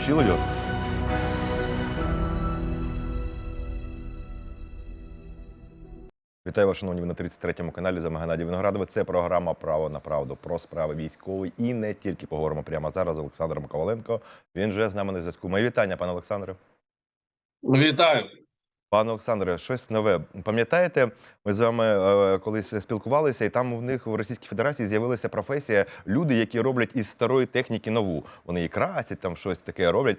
включили ее. Вітаю вас, шановні, ви на 33-му каналі за Геннадій Виноградове. Це програма Право на правду про справи військової і не тільки поговоримо прямо зараз з Олександром Коваленко. Він вже з нами на зв'язку. Мої вітання, пане Олександре. Вітаю. Пане Олександре, щось нове. Пам'ятаєте, ми з вами е, колись спілкувалися, і там в них в Російській Федерації з'явилася професія люди, які роблять із старої техніки нову. Вони її красять, там щось таке роблять.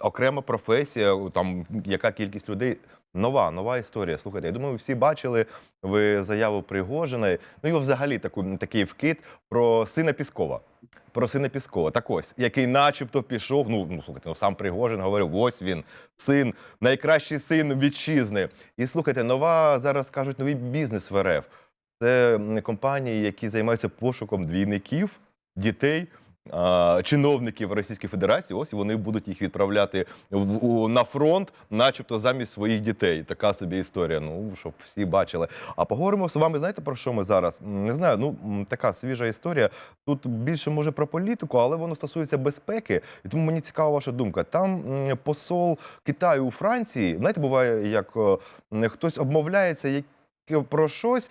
Окрема професія, там яка кількість людей. Нова, нова історія. Слухайте, я думаю, ви всі бачили ви заяву Пригожина. Ну його взагалі таку, такий вкид про сина Піскова. Про сина Піскова. Так ось, який начебто пішов. Ну, ну слухайте, ну сам Пригожин говорив: ось він, син, найкращий син вітчизни. І слухайте, нова зараз кажуть новий бізнес в РФ. Це компанії, які займаються пошуком двійників, дітей. Чиновників Російської Федерації, ось вони будуть їх відправляти в, у, на фронт, начебто замість своїх дітей. Така собі історія. Ну щоб всі бачили. А поговоримо з вами. Знаєте про що ми зараз? Не знаю. Ну така свіжа історія. Тут більше може про політику, але воно стосується безпеки. І тому мені цікава ваша думка. Там посол Китаю у Франції, знаєте, буває, як е, хтось обмовляється, як про щось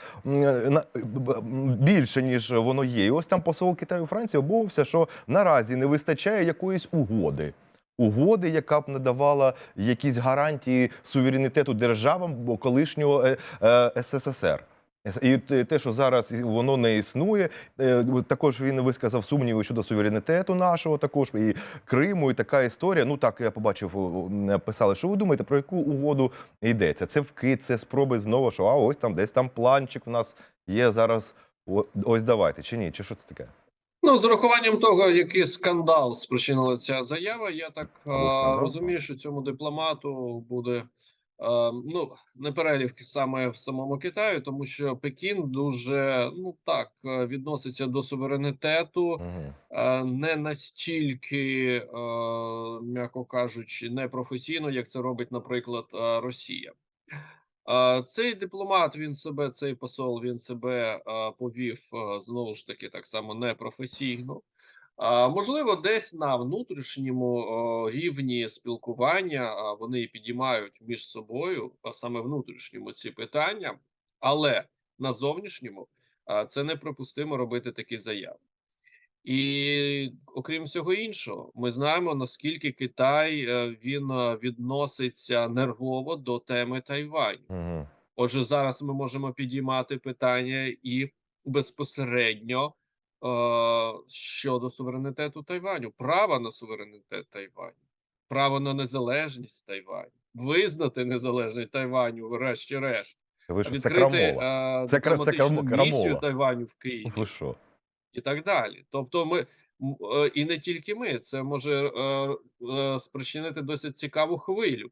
більше, ніж воно є. І ось там посол Китаю Франції обмовився, що наразі не вистачає якоїсь угоди. Угоди, яка б надавала якісь гарантії суверенітету державам колишнього е, е, СССР. І те, що зараз воно не існує, е, також він висказав сумніви щодо суверенітету нашого, також і Криму, і така історія. Ну так я побачив, писали. Що ви думаєте, про яку угоду йдеться? Це вкид, це спроби знову, що а ось там десь там планчик в нас є зараз. Ось давайте чи ні? Чи що це таке? Ну, з урахуванням того, який скандал спричинила ця заява, я так а, розумію, що цьому дипломату буде ну не перелівки саме в самому Китаю, тому що Пекін дуже ну так е, відноситься до суверенітету, е, не настільки, е, м'яко кажучи, непрофесійно, як це робить, наприклад, е, Росія. Цей дипломат, він себе, цей посол, він себе повів знову ж таки так само непрофесійно. Можливо, десь на внутрішньому рівні спілкування вони підіймають між собою, саме внутрішньому ці питання, але на зовнішньому це неприпустимо робити такі заяви. І окрім всього іншого, ми знаємо наскільки Китай е, він е, відноситься нервово до теми Тайваню. Угу. Отже, зараз ми можемо підіймати питання і безпосередньо щодо суверенітету Тайваню, права на суверенітет Тайваню, право на незалежність Тайваню, визнати незалежність Тайваню, врешті-решт, відкрити е, Це кра- це дипломатичну місію. Тайваню в Києві Ви що? і так далі. Тобто, ми е, і не тільки ми, це може е, е, спричинити досить цікаву хвилю.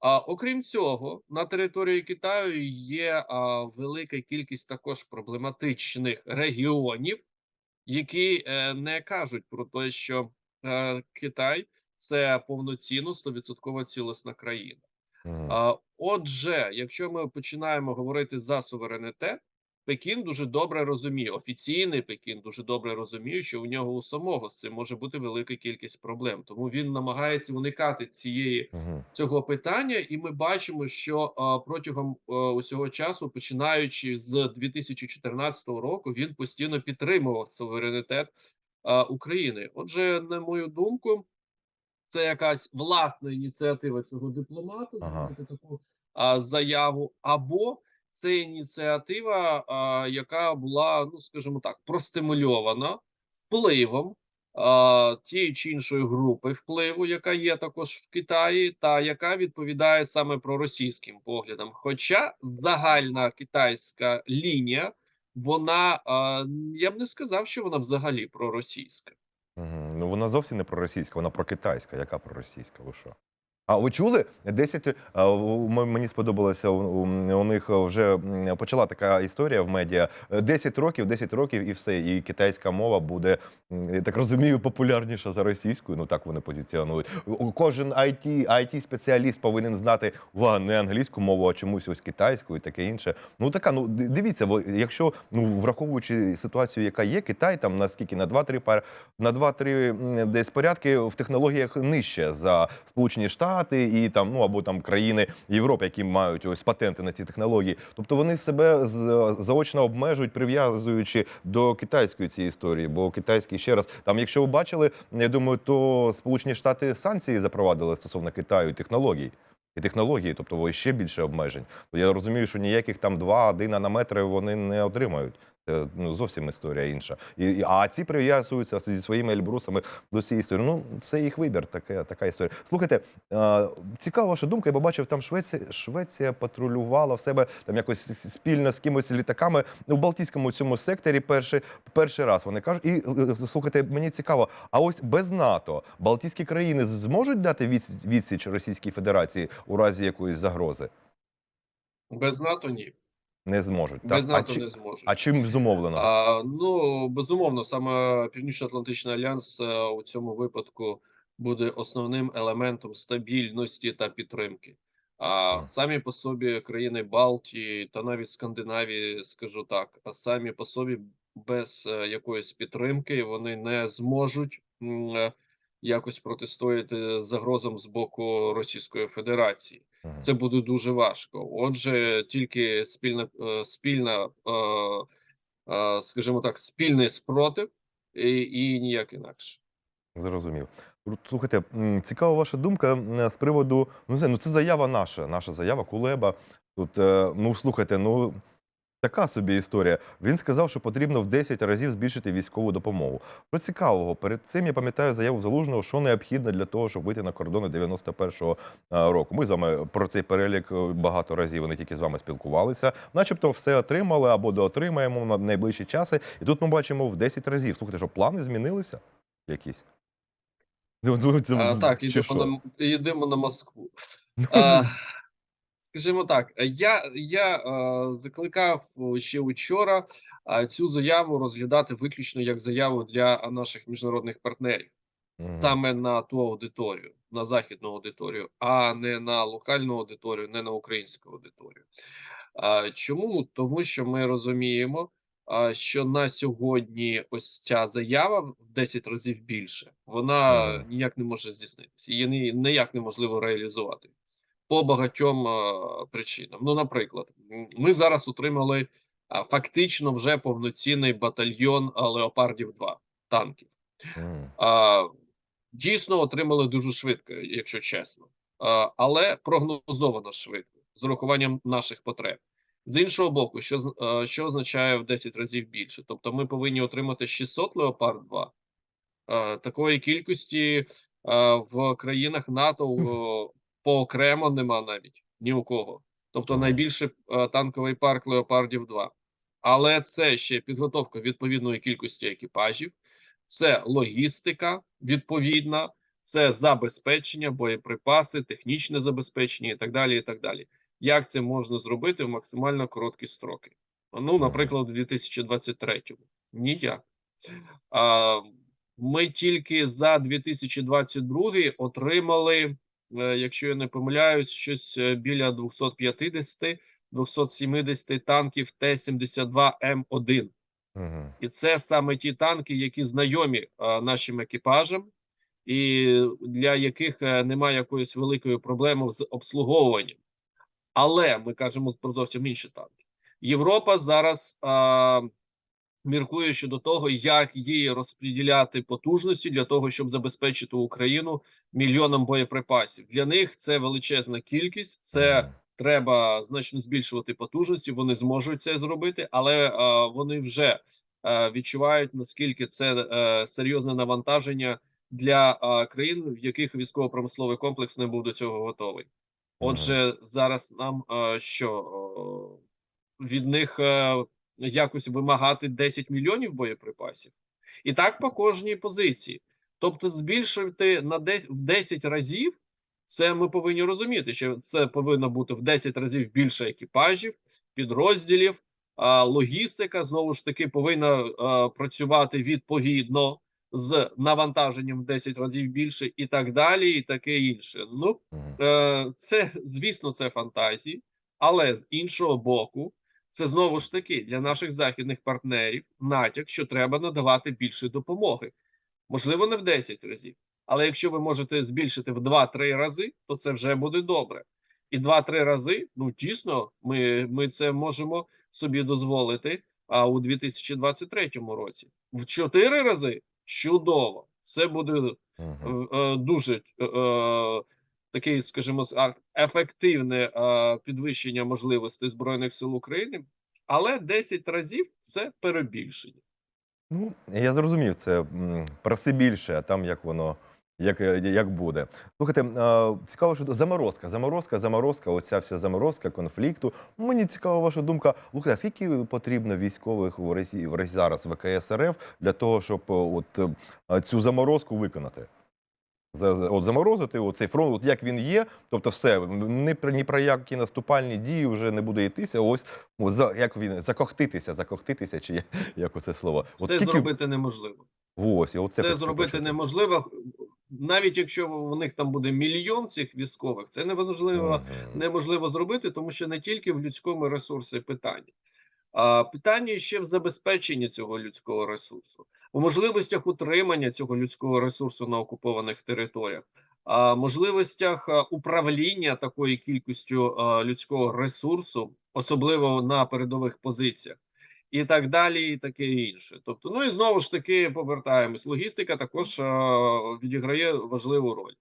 А окрім цього, на території Китаю є велика кількість також проблематичних регіонів, які е, не кажуть про те, що е, Китай це повноцінно 100% цілісна країна. Отже, якщо ми починаємо говорити за суверенітет, Пекін дуже добре розуміє, офіційний Пекін дуже добре розуміє, що у нього у самого з цим може бути велика кількість проблем. Тому він намагається уникати цієї цього питання, і ми бачимо, що а, протягом а, усього часу, починаючи з 2014 року, він постійно підтримував суверенітет а, України. Отже, на мою думку, це якась власна ініціатива цього дипломата Ага. зробити таку а, заяву, або це ініціатива, а, яка була, ну скажімо так, простимульована впливом а, тієї чи іншої групи впливу, яка є також в Китаї, та яка відповідає саме проросійським поглядам. Хоча загальна китайська лінія, вона а, я б не сказав, що вона взагалі проросійська. Мгм. Ну вона зовсім не проросійська, вона прокитайська. Яка проросійська? Ви що? А ви чули 10, а, мені сподобалося, у, них вже почала така історія в медіа. 10 років, 10 років і все. І китайська мова буде, я так розумію, популярніша за російською. Ну так вони позиціонують. Кожен IT, IT-спеціаліст повинен знати увага, не англійську мову, а чомусь ось китайську і таке інше. Ну така, ну дивіться, якщо ну враховуючи ситуацію, яка є, Китай там наскільки на 2-3 пар на 2-3 десь порядки в технологіях нижче за Сполучені Штати і там, ну або там країни Європи, які мають ось патенти на ці технології. Тобто вони себе заочно обмежують, прив'язуючи до китайської цієї історії. Бо китайський ще раз там, якщо ви бачили, я думаю, то Сполучені Штати санкції запровадили стосовно Китаю і технологій. І технології, тобто ще більше обмежень. Я розумію, що ніяких там 2-1 нанометри вони не отримають. Це ну, зовсім історія інша. І, а ці прив'язуються зі своїми ельбрусами до цієї історії. Ну, це їх вибір, така, така історія. Слухайте, е, цікава ваша думка. Я побачив, там Швеція, Швеція патрулювала в себе там якось спільно з кимось літаками у Балтійському цьому секторі перший, перший раз. Вони кажуть, і е, слухайте, мені цікаво, а ось без НАТО Балтійські країни зможуть дати відсіч Російській Федерації у разі якоїсь загрози? Без НАТО ні. Не зможуть. Без так? НАТО а, чи- не зможуть. а чим зумовлено? А, ну, безумовно, саме Північно-Атлантичний альянс е, у цьому випадку буде основним елементом стабільності та підтримки. А самі по собі країни Балтії та навіть Скандинавії, скажу так, а самі по собі без е, якоїсь підтримки вони не зможуть м, е, якось протистояти загрозам з боку Російської Федерації. Це буде дуже важко. Отже, тільки спільна е, спільна, е, е, скажімо так, спільний спротив і, і ніяк інакше. Зрозумів. Слухайте, цікава ваша думка з приводу. Ну, це, ну це заява наша, наша заява Кулеба. Тут, ну слухайте, ну така собі історія. Він сказав, що потрібно в 10 разів збільшити військову допомогу. Що цікавого, перед цим я пам'ятаю заяву Залужного, що необхідно для того, щоб вийти на кордони 91-го е, року. Ми з вами про цей перелік е, багато разів. Вони тільки з вами спілкувалися. Начебто все отримали або доотримаємо на найближчі часи. І тут ми бачимо в 10 разів. Слухайте, що плани змінилися якісь? А, так, чи йдемо на, йдемо на Москву. А, скажімо так, я, я е, закликав ще вчора е, цю заяву розглядати виключно як заяву для наших міжнародних партнерів. Мгм. саме на ту аудиторію, на західну аудиторію, а не на локальну аудиторію, не на українську аудиторію. А, чому? Тому що ми розуміємо, а, що на сьогодні ось ця заява в 10 разів більше, вона ніяк не може здійснитися, її ні- ніяк неможливо реалізувати по багатьом причинам. Ну, наприклад, ми зараз отримали фактично вже повноцінний батальйон леопардів 2 танків. А, дійсно отримали дуже швидко, якщо чесно, а, але прогнозовано швидко з урахуванням наших потреб. З іншого боку, що що означає в 10 разів більше? Тобто, ми повинні отримати 600 леопард 2 Е, такої кількості в країнах НАТО поокремо нема навіть ні у кого. Тобто, найбільший е, танковий парк леопардів 2 але це ще підготовка відповідної кількості екіпажів, це логістика відповідна, це забезпечення, боєприпаси, технічне забезпечення і так далі. І так далі. Як це можна зробити в максимально короткі строки? Ну, наприклад, у 2023-му. Ніяк. А, ми тільки за 2022 отримали, якщо я не помиляюсь, щось е, біля 250 270 танків Т-72М1. Мгм. І це саме ті танки, які знайомі е, нашим екіпажам, і для яких е, немає якоїсь великої проблеми з обслуговуванням. Але ми кажемо про зовсім інші танки. Європа зараз е, міркує щодо того, як їй розподіляти потужності для того, щоб забезпечити Україну мільйоном боєприпасів. Для них це величезна кількість. Це треба значно збільшувати потужності. Вони зможуть це зробити, але е, вони вже е, відчувають наскільки це е, серйозне навантаження для е, країн, в яких військово-промисловий комплекс не був до цього готовий. Отже, зараз нам е, що о, від них е, якось вимагати 10 мільйонів боєприпасів, і так по кожній позиції. Тобто, збільшити на 10, в 10 разів Це ми повинні розуміти, що це повинно бути в 10 разів більше екіпажів, підрозділів, а логістика знову ж таки повинна е, працювати відповідно з навантаженням в 10 разів більше, і так далі, і таке інше. Ну Е, це, звісно, це фантазії, але з іншого боку, це знову ж таки для наших західних партнерів натяк, що треба надавати більше допомоги. Можливо, не в 10 разів, але якщо ви можете збільшити в 2-3 рази, то це вже буде добре. І 2-3 рази, ну дійсно, ми, ми це можемо собі дозволити а, у 2023 році. В 4 рази чудово. Це буде Мгм. е, дуже е, е, такий, скажімо, ефективне підвищення можливостей збройних сил України, але 10 разів це перебільшення. Ну, я зрозумів, це проси більше, а там як воно, як, як буде. Слухайте, цікаво, що заморозка, заморозка, заморозка, оця вся заморозка конфлікту. Мені цікава ваша думка. Слухайте, скільки потрібно військових в Росії, в Росії зараз ВКС РФ для того, щоб е, от е, цю заморозку виконати? От заморозити оцей фронт, от як він є, тобто все, ні про, ні про які наступальні дії вже не буде йтися. Ось о, за, як він закохтитися, закохтитися, чи як, оце слово? От Це зробити неможливо. Ось, і оце Це зробити почути. неможливо, навіть якщо у них там буде мільйон цих військових, це неможливо. Мгм. неможливо зробити, тому що не тільки в людському ресурсі питання. Питання ще в забезпеченні цього людського ресурсу, у можливостях утримання цього людського ресурсу на окупованих територіях, а можливостях управління такою кількістю людського ресурсу, особливо на передових позиціях, і так далі, і таке інше. Тобто, ну і знову ж таки повертаємось. Логістика також а, відіграє важливу роль.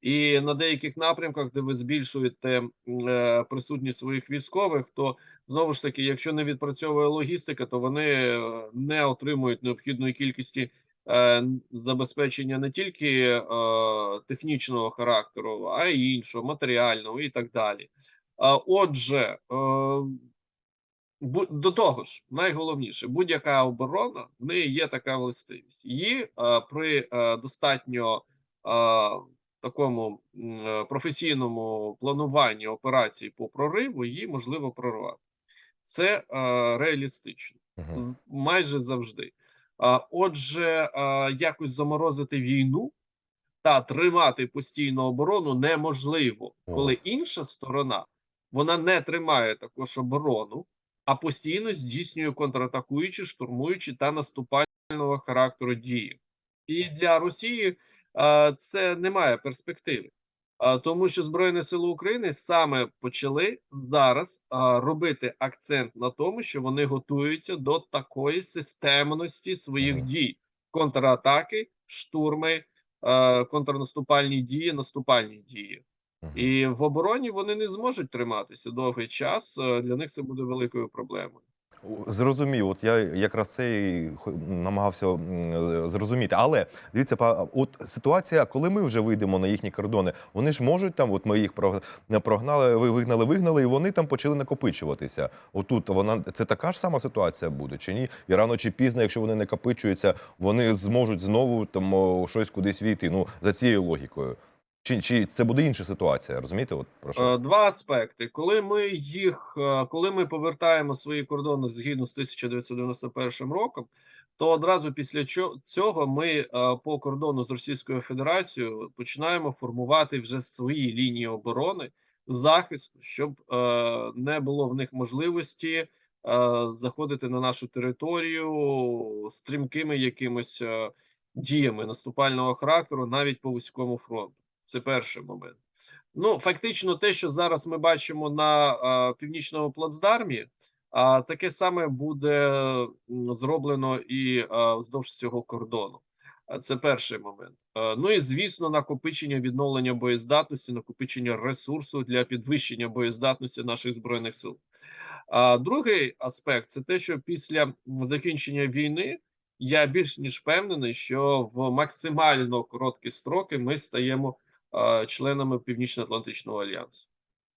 І на деяких напрямках, де ви збільшуєте е, присутність своїх військових, то знову ж таки, якщо не відпрацьовує логістика, то вони е, не отримують необхідної кількості е, забезпечення не тільки е, технічного характеру, а й іншого, матеріального і так далі. А, Отже, е, до того ж, найголовніше, будь-яка оборона в неї є така властивість. Її е, при е, достатньо е, такому е, професійному плануванні операцій по прориву її можливо прорвати. Це е, реалістично з- майже завжди. Отже, якось заморозити війну та тримати постійну оборону неможливо, коли інша сторона вона не тримає також оборону, а постійно здійснює контратакуючі, штурмуючі та наступального характеру дії. І для Росії це не має перспективи. Тому що Збройні Сили України саме почали зараз робити акцент на тому, що вони готуються до такої системності своїх дій: контратаки, штурми, контрнаступальні дії, наступальні дії. І в обороні вони не зможуть триматися довгий час. Для них це буде великою проблемою. Зрозумів, от я якраз це і намагався е, зрозуміти. Але дивіться, от ситуація, коли ми вже вийдемо на їхні кордони, вони ж можуть там, от ми їх прогнали, ви вигнали, вигнали, і вони там почали накопичуватися. Отут вона це така ж сама ситуація буде, чи ні? І рано чи пізно, якщо вони накопичуються, вони зможуть знову там щось кудись війти. Ну за цією логікою. Чи, чи це буде інша ситуація? Розумієте? От про що? Е, Два аспекти. Коли ми їх, е, коли ми повертаємо свої кордони згідно з 1991 роком, то одразу після цього ми е, по кордону з Російською Федерацією починаємо формувати вже свої лінії оборони захисту, щоб не було в них можливості заходити на нашу територію стрімкими якимось е, діями наступального характеру навіть по вузькому фронту. Це перший момент. Ну, фактично, те, що зараз ми бачимо на а, північному плацдармі, а, таке саме буде зроблено і а, вздовж всього кордону. А, Це перший момент. Ну і звісно, накопичення відновлення боєздатності, накопичення ресурсу для підвищення боєздатності наших збройних сил. А другий аспект це те, що після закінчення війни я більш ніж впевнений, що в максимально короткі строки ми стаємо членами Північно-Атлантичного альянсу.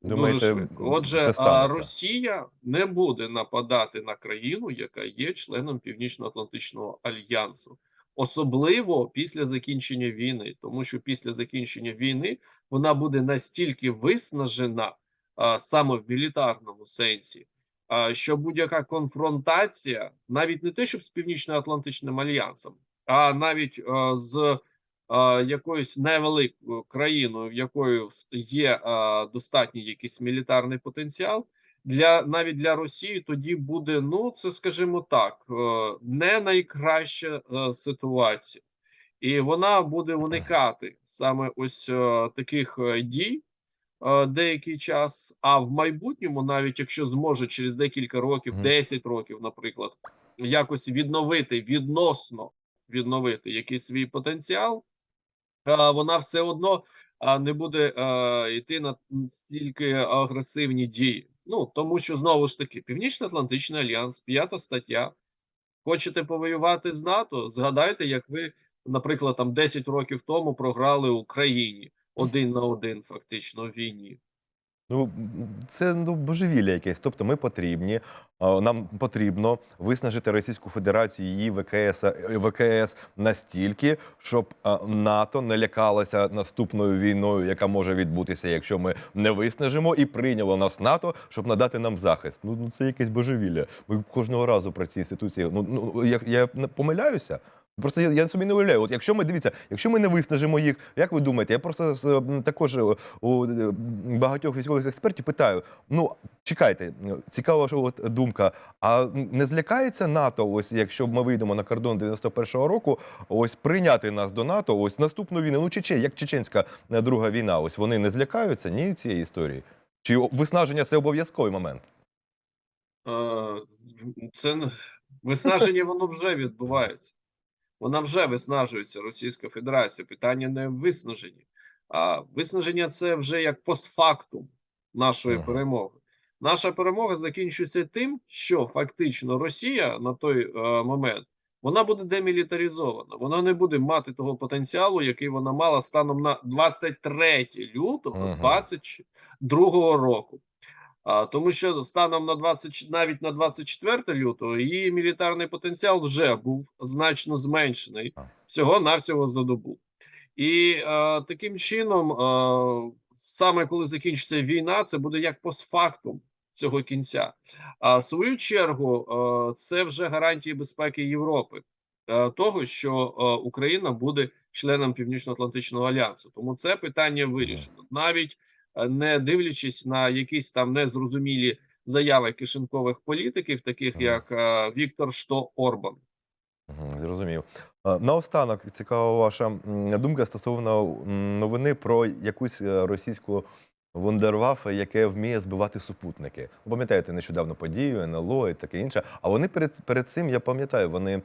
Думаєте, Дуже швидко. Отже, це? Росія не буде нападати на країну, яка є членом Північно-Атлантичного альянсу. особливо після закінчення війни, тому що після закінчення війни вона буде настільки виснажена а, саме в мілітарному сенсі, а, що будь-яка конфронтація, навіть не те, щоб з Північно-Атлантичним альянсом, а навіть а, з якоюсь невеликою країною, в якої є достатній якийсь мілітарний потенціал, для навіть для Росії тоді буде, ну це скажімо так, е, не найкраща е, ситуація, і вона буде уникати саме ось е, таких дій деякий час. А в майбутньому, навіть якщо зможе через декілька років, Мгм. 10 років, наприклад, якось відновити відносно відновити якийсь свій потенціал, вона все одно не буде йти на стільки агресивні дії. Ну тому що знову ж таки Північно-Атлантичний альянс, п'ята стаття. Хочете повоювати з НАТО? Згадайте, як ви, наприклад, там 10 років тому програли Україні один на один, фактично в війні. Ну, це ну, божевілля якесь. Тобто ми потрібні, нам потрібно виснажити Російську Федерацію, її ВКС, е, ВКС настільки, щоб НАТО не лякалося наступною війною, яка може відбутися, якщо ми не виснажимо, і прийняло нас НАТО, щоб надати нам захист. Ну, ну це якесь божевілля. Ми кожного разу про ці інституції. Ну, ну я, я не помиляюся. Просто я, я собі не уявляю. От якщо ми дивіться, якщо ми не виснажимо їх, як ви думаєте? Я просто також е, у е, багатьох військових експертів питаю: ну чекайте, цікава ваша от думка. А не злякається НАТО, ось якщо ми вийдемо на кордон 91-го року, ось прийняти нас до НАТО, ось наступну війну, ну чече, як чеченська е, друга війна, ось вони не злякаються ні цієї історії? Чи виснаження це обов'язковий момент? Це виснаження воно вже відбувається. Вона вже виснажується Російська Федерація. Питання не в виснаженні, а виснаження це вже як постфактум нашої Ага. перемоги. Наша перемога закінчується тим, що фактично Росія на той е, момент вона буде демілітаризована. Вона не буде мати того потенціалу, який вона мала станом на 23 лютого Ага. 22 року. А, тому що станом на 20, навіть на 24 лютого її мілітарний потенціал вже був значно зменшений А. всього навсього за добу. І е, таким чином, е, саме коли закінчиться війна, це буде як постфактум цього кінця. А в свою чергу, е, це вже гарантії безпеки Європи, е, того, що е, Україна буде членом Північно-Атлантичного альянсу. Тому це питання вирішено. Навіть не дивлячись на якісь там незрозумілі заяви кишенькових політиків, таких як е, Віктор Што Орбан. Зрозумів. Е, Наостанок цікава ваша думка стосовно новини про якусь е, російську вундерваффе, яке вміє збивати супутники. Ви Пам'ятаєте нещодавно подію, НЛО і таке інше. А вони перед, перед цим, я пам'ятаю, вони е,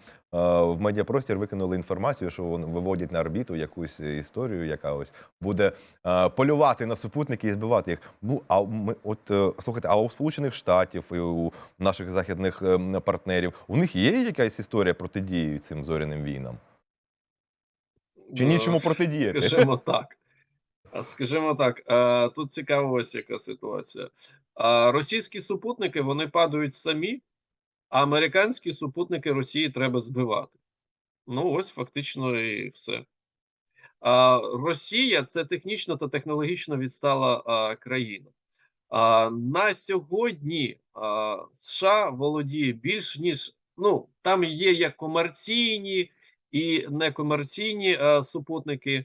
в медіапростір викинули інформацію, що вони виводять на орбіту якусь історію, яка ось буде е, полювати на супутники і збивати їх. Ну а ми, от е, слухайте, а у Сполучених Штатів і у наших західних е, партнерів у них є якась історія протидії цим зоряним війнам? Чи нічому Е, протидіяти? Скажімо так. Скажімо так, е, тут цікава ось яка ситуація. Російські супутники вони падають самі, а американські супутники Росії треба збивати. Ну, ось фактично і все. Росія це технічно та технологічно відстала країна. На сьогодні США володіє більш ніж ну там є як комерційні і некомерційні супутники.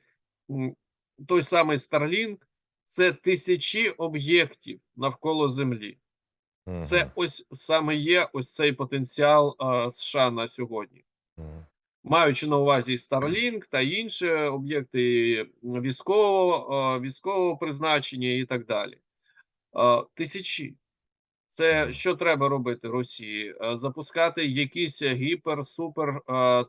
Той самий Starlink – це тисячі об'єктів навколо Землі. Це ось саме є ось цей потенціал а, США на сьогодні мгм. маючи на увазі Starlink та інші об'єкти військового, військового призначення і так далі. Тисячі. Це що треба робити Росії? Запускати якісь гіпер-супер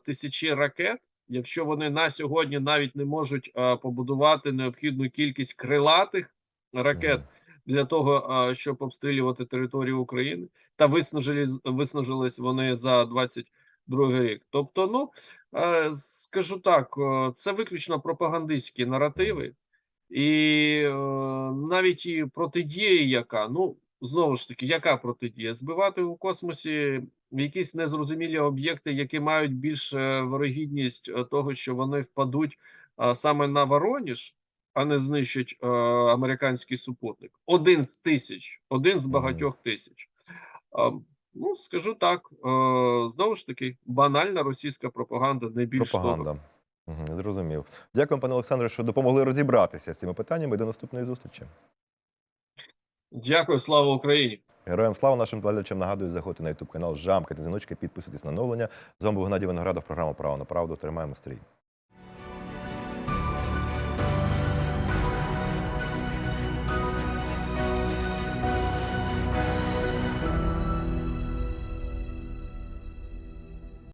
тисячі ракет, якщо вони на сьогодні навіть не можуть е, побудувати необхідну кількість крилатих ракет для того, е, щоб обстрілювати територію України, та виснажили виснажились вони за 22 рік. Тобто, ну е, скажу так, це виключно пропагандистські наративи, і навіть і протидія, яка ну знову ж таки, яка протидія? Збивати у космосі якісь незрозумілі об'єкти, які мають більше вирогідність е, того, що вони впадуть саме на Вороніж, а не знищать е, американський супутник. Один з тисяч, один з багатьох тисяч. Ну, скажу так, е, знову ж таки, банальна російська пропаганда, не більш. Пропаганда. Угу, зрозумів. Дякую, пане Олександре, що допомогли розібратися з цими питаннями. До наступної зустрічі. Дякую, слава Україні! Героям слава нашим глядачам. Нагадую, заходьте на ютуб канал Жамка та дзвіночки, підписуйтесь на оновлення. З вами був Геннадій Виноградов, програма Право на правду. Тримаємо стрій.